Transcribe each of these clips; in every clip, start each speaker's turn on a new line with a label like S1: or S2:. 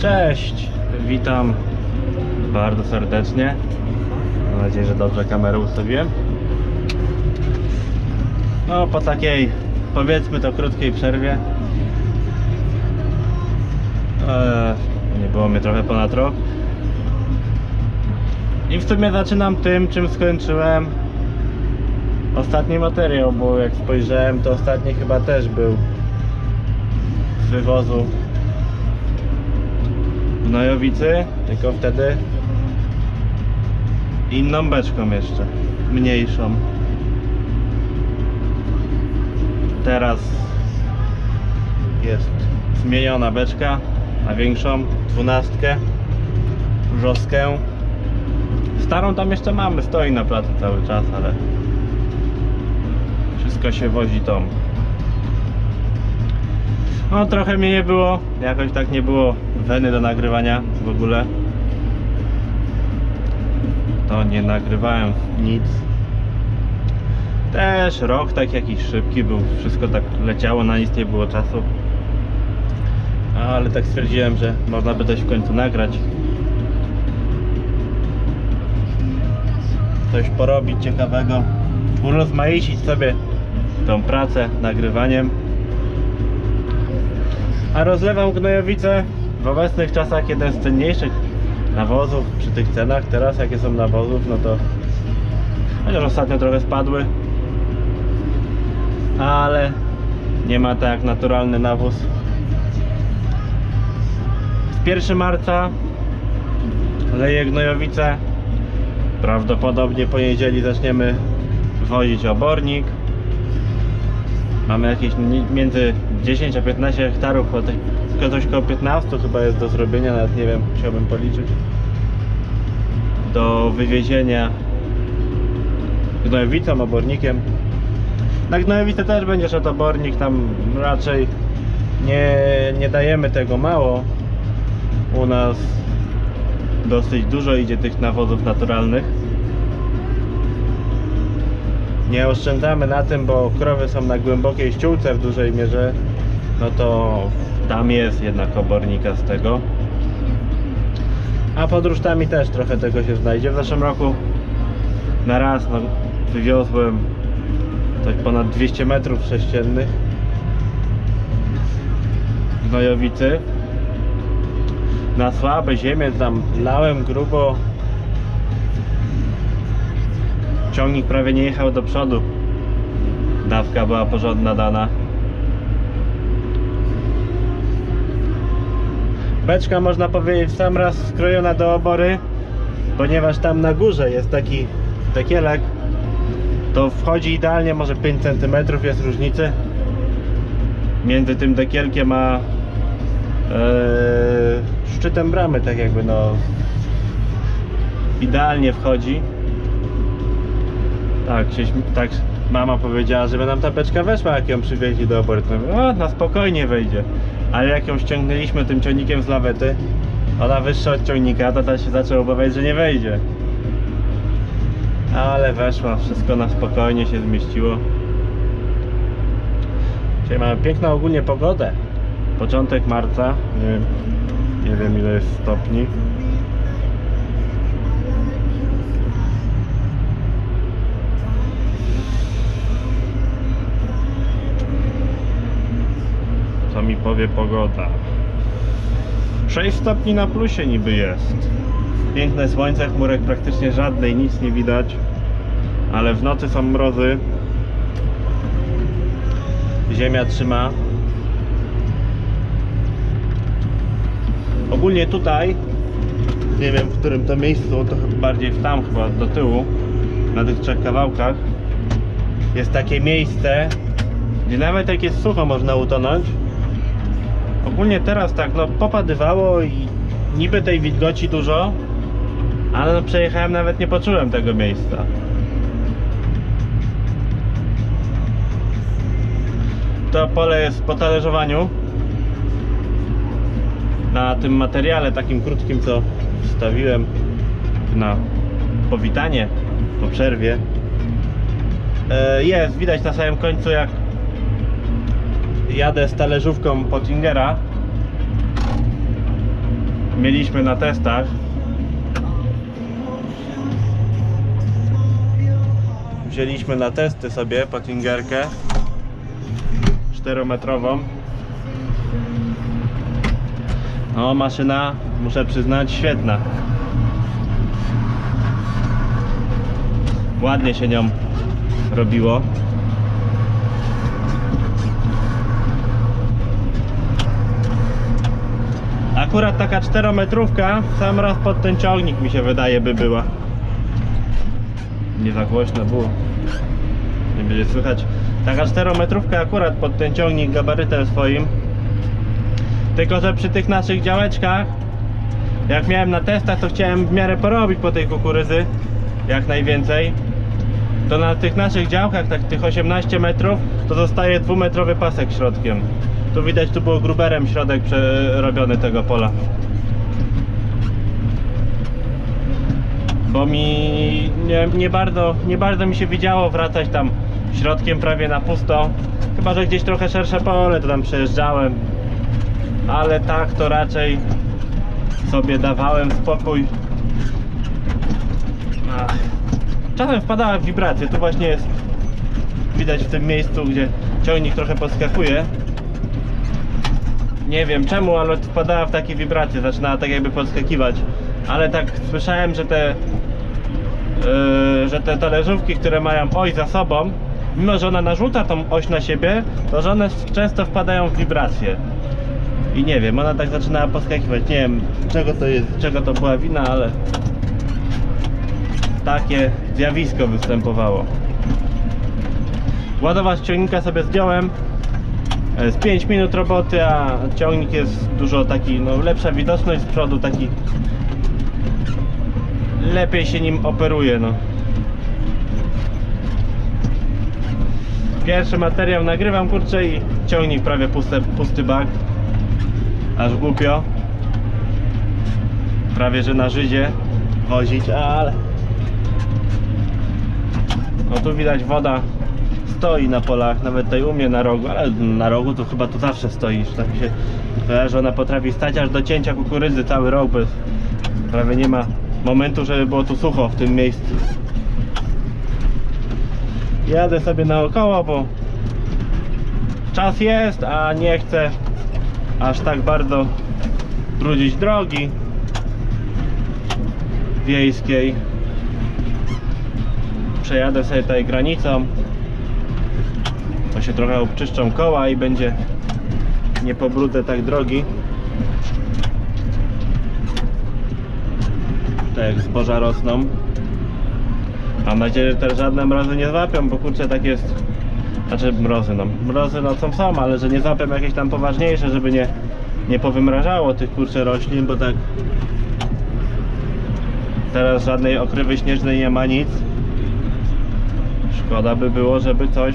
S1: Cześć, witam bardzo serdecznie. Mam nadzieję, że dobrze kamerę ustawiłem. No, po takiej, powiedzmy to, krótkiej przerwie. Eee, nie było mnie trochę ponad rok. I w sumie zaczynam tym, czym skończyłem ostatni materiał, bo jak spojrzałem, to ostatni chyba też był z wywozu w Nojowicy, tylko wtedy inną beczką jeszcze, mniejszą. Teraz jest zmieniona beczka na większą, dwunastkę, wrzoskę. Starą tam jeszcze mamy, stoi na placu cały czas, ale wszystko się wozi tą. No trochę mnie nie było, jakoś tak nie było weny do nagrywania w ogóle. To nie nagrywałem nic. Też rok tak jakiś szybki był, wszystko tak leciało, na nic nie było czasu. Ale tak stwierdziłem, że można by coś w końcu nagrać. Coś porobić ciekawego, urozmaicić sobie tą pracę nagrywaniem. A rozlewam gnojowice w obecnych czasach jeden z cenniejszych nawozów przy tych cenach. Teraz jakie są nawozów, no to chociaż ostatnio trochę spadły. Ale nie ma tak jak naturalny nawóz. Z 1 marca leję gnojowice. Prawdopodobnie po niedzieli zaczniemy wozić obornik. Mamy jakieś między 10 a 15 hektarów, coś koło 15 chyba jest do zrobienia, nawet nie wiem, chciałbym policzyć. Do wywiezienia gnojowicą, obornikiem. Na gnojowice też będzie szedł obornik, tam raczej nie, nie dajemy tego mało. U nas dosyć dużo idzie tych nawozów naturalnych. Nie oszczędzamy na tym, bo krowy są na głębokiej ściółce w dużej mierze. No to tam jest jednak obornika z tego. A pod rusztami też trochę tego się znajdzie. W zeszłym roku na raz no, wywiozłem coś ponad 200 metrów sześciennych. Gnojowicy. Na słabe ziemię tam lałem grubo. Ciągnik prawie nie jechał do przodu. Dawka była porządna dana beczka można powiedzieć w sam raz skrojona do obory ponieważ tam na górze jest taki dekielek to wchodzi idealnie może 5 cm jest różnicy między tym dekielkiem a e, szczytem bramy tak jakby no idealnie wchodzi tak, się, tak mama powiedziała, żeby nam ta beczka weszła, jak ją przywieźli do obory. To mówię, o, na spokojnie wejdzie. Ale jak ją ściągnęliśmy tym ciągnikiem z lawety, ona wyższa od ciągnika, to ta się zaczął obawiać, że nie wejdzie. Ale weszła, wszystko na spokojnie się zmieściło. Dzisiaj mamy piękną ogólnie pogodę. Początek marca, nie wiem, nie wiem ile jest stopni. Powie pogoda? 6 stopni na plusie niby jest. Piękne słońce, chmurek praktycznie żadnej, nic nie widać. Ale w nocy są mrozy. Ziemia trzyma. Ogólnie tutaj, nie wiem w którym to miejscu, to chyba bardziej w tam chyba do tyłu, na tych trzech kawałkach, jest takie miejsce, gdzie nawet jak jest sucho można utonąć. Ogólnie teraz tak, no popadywało i niby tej wilgoci dużo, ale no przejechałem, nawet nie poczułem tego miejsca. To pole jest po talerzowaniu. Na tym materiale takim krótkim, co wstawiłem na powitanie po przerwie. E, Jest, widać na samym końcu jak jadę z talerzówką Pottingera mieliśmy na testach. Wzięliśmy na testy sobie patingerkę 4-metrową. No, maszyna, muszę przyznać, świetna. Ładnie się nią robiło. Akurat taka 4-metrówka w sam raz pod ten ciągnik mi się wydaje by była. Nie za głośno było. Nie będzie słychać. Taka 4-metrówka akurat pod ten ciągnik gabarytem swoim. Tylko, że przy tych naszych działeczkach, jak miałem na testach, to chciałem w miarę porobić po tej kukurydzy, jak najwięcej. To na tych naszych działkach, tak tych 18 metrów, to zostaje dwumetrowy pasek środkiem. Tu widać, tu było gruberem środek przerobiony tego pola. Bo mi nie, nie, bardzo, nie bardzo mi się widziało wracać tam środkiem prawie na pusto. Chyba, że gdzieś trochę szersze pole, to tam przejeżdżałem. Ale tak to raczej sobie dawałem spokój. Ach. Czasem wpadała w wibrację. Tu właśnie jest widać w tym miejscu, gdzie ciągnik trochę podskakuje. Nie wiem czemu, ale wpadała w takie wibracje, zaczynała tak jakby podskakiwać. Ale tak słyszałem, że te yy, że te talerzówki, które mają oś za sobą, mimo że ona narzuca tą oś na siebie, to że one często wpadają w wibracje. I nie wiem, ona tak zaczynała podskakiwać. Nie wiem czego to jest, czego to była wina, ale takie zjawisko występowało. Ładować ciągnika sobie zdjąłem z 5 minut roboty, a ciągnik jest dużo taki, no lepsza widoczność z przodu, taki lepiej się nim operuje, no. Pierwszy materiał nagrywam, kurczę i ciągnik prawie pusty, pusty bak. Aż głupio. Prawie, że na Żydzie wozić, ale... No tu widać woda stoi na polach, nawet tutaj u mnie na rogu, ale na rogu to chyba tu zawsze stoi, tak mi się że ona potrafi stać aż do cięcia kukurydzy cały rok bez prawie nie ma momentu, żeby było tu sucho w tym miejscu. Jadę sobie naokoło, bo czas jest, a nie chcę aż tak bardzo brudzić drogi wiejskiej przejadę sobie tutaj granicą to się trochę obczyszczą koła i będzie nie pobrudzę tak drogi. Tak jak zboża rosną. Mam nadzieję, że też żadne mrozy nie złapią bo kurczę tak jest. Znaczy mrozy no. Mrozy no są są, ale że nie złapią jakieś tam poważniejsze żeby nie, nie powymrażało tych kurczę roślin bo tak teraz żadnej okrywy śnieżnej nie ma nic. Szkoda by było, żeby coś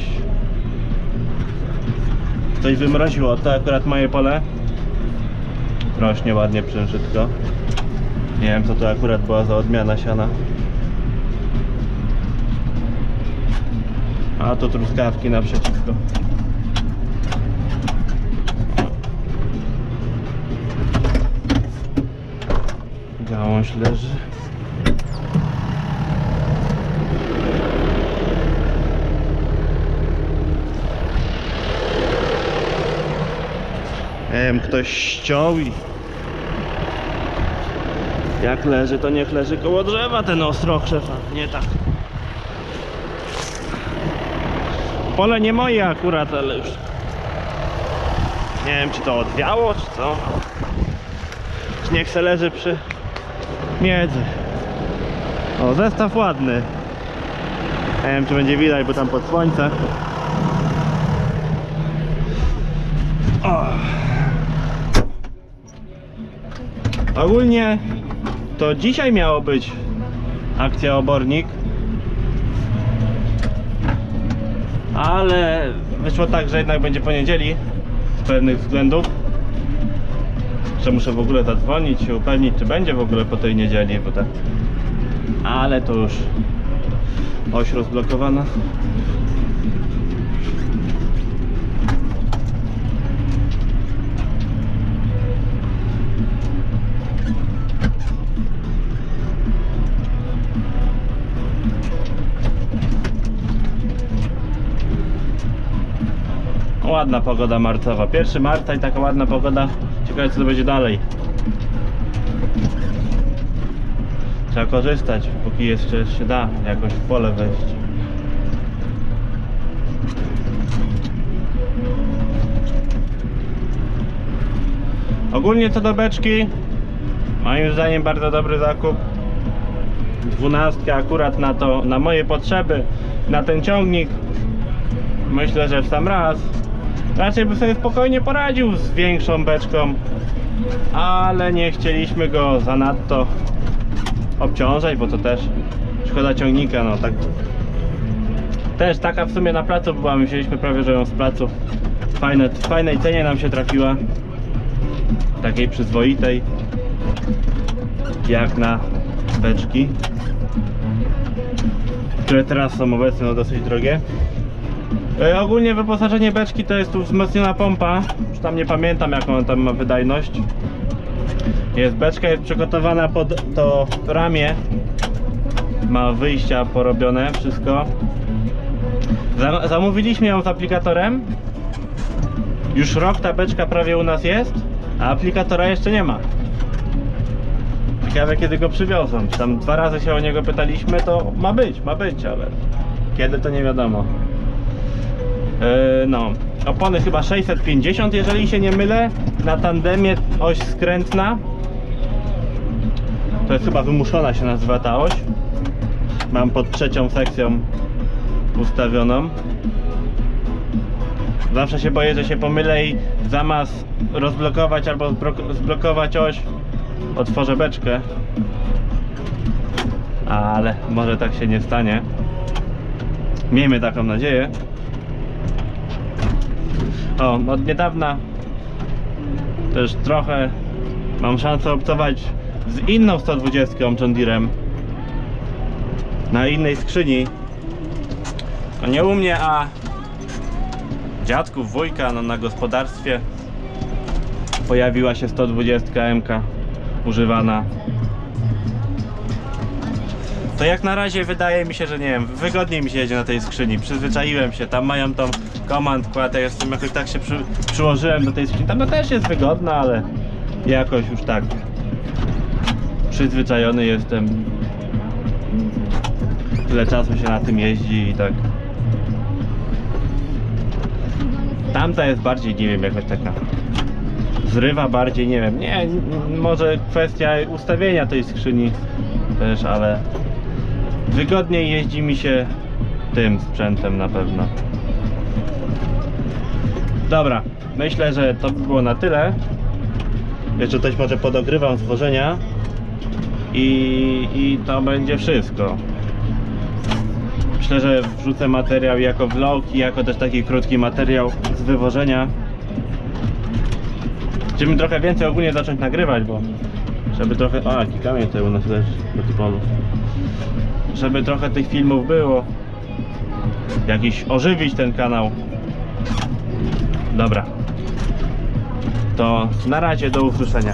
S1: coś wymroziło. To akurat moje pole rośnie ładnie przężytko. Nie wiem co to akurat była za odmiana siana. A to truskawki naprzeciwko. Gałąź leży. Wiem, ktoś ściął i jak leży, to niech leży koło drzewa ten ostrok szefa, nie tak. Pole nie moje akurat, ale już nie wiem, czy to odwiało, czy co. Niech se leży przy miedzy. O, zestaw ładny. Nie wiem, czy będzie widać, bo tam pod słońce. Ogólnie to dzisiaj miało być akcja obornik. Ale wyszło tak, że jednak będzie poniedzieli z pewnych względów. Że muszę w ogóle zadzwonić się upewnić, czy będzie w ogóle po tej niedzieli, bo tak. Ale to już oś rozblokowana. Ładna pogoda marcowa. 1 marca i taka ładna pogoda. Ciekawe co to będzie dalej. Trzeba korzystać, póki jeszcze się da jakoś w pole wejść. Ogólnie co do beczki, moim zdaniem bardzo dobry zakup. Dwunastka akurat na to, na moje potrzeby, na ten ciągnik. Myślę, że w sam raz. Raczej by sobie spokojnie poradził z większą beczką, ale nie chcieliśmy go zanadto obciążać, bo to też szkoda ciągnika, no tak. Też taka w sumie na placu była, my wzięliśmy prawie, że ją z placu. Fajne, fajnej cenie nam się trafiła. Takiej przyzwoitej. Jak na beczki. Które teraz są obecnie no, dosyć drogie. E, ogólnie wyposażenie beczki to jest tu wzmocniona pompa. Już tam nie pamiętam jaką tam ma wydajność. Jest beczka, jest przygotowana pod to ramię. Ma wyjścia porobione, wszystko. Za- Zamówiliśmy ją z aplikatorem. Już rok ta beczka prawie u nas jest, a aplikatora jeszcze nie ma. Ciekawe kiedy go przywiozą. Tam dwa razy się o niego pytaliśmy, to ma być, ma być, ale kiedy to nie wiadomo. Yy, no, opony chyba 650, jeżeli się nie mylę. Na tandemie oś skrętna. To jest chyba wymuszona się nazywa ta oś. Mam pod trzecią sekcją ustawioną. Zawsze się boję, że się pomylę i zamiast rozblokować albo zblokować oś, otworzę beczkę. Ale może tak się nie stanie. Miejmy taką nadzieję. O, od niedawna też trochę mam szansę obcować z inną 120 John na innej skrzyni. No nie u mnie, a dziadków, wujka no, na gospodarstwie pojawiła się 120 MK używana. To jak na razie wydaje mi się, że nie wiem, wygodniej mi się jedzie na tej skrzyni. Przyzwyczaiłem się, tam mają tą command quad, ja jestem jakoś tak się przy, przyłożyłem do tej skrzyni. Tam też jest wygodna, ale jakoś już tak przyzwyczajony jestem. Tyle czasu się na tym jeździ i tak. Tamta jest bardziej, nie wiem, jakoś taka zrywa bardziej, nie wiem, nie, może kwestia ustawienia tej skrzyni też, ale wygodniej jeździ mi się tym sprzętem na pewno. Dobra, myślę, że to by było na tyle. Jeszcze coś może podogrywam zwożenia i, i to będzie wszystko. Myślę, że wrzucę materiał jako vlog i jako też taki krótki materiał z wywożenia. Chcemy trochę więcej ogólnie zacząć nagrywać, bo żeby trochę... A, jaki kamień tutaj u nas też polu. Żeby trochę tych filmów było. Jakiś ożywić ten kanał. Dobra. To na razie do usłyszenia.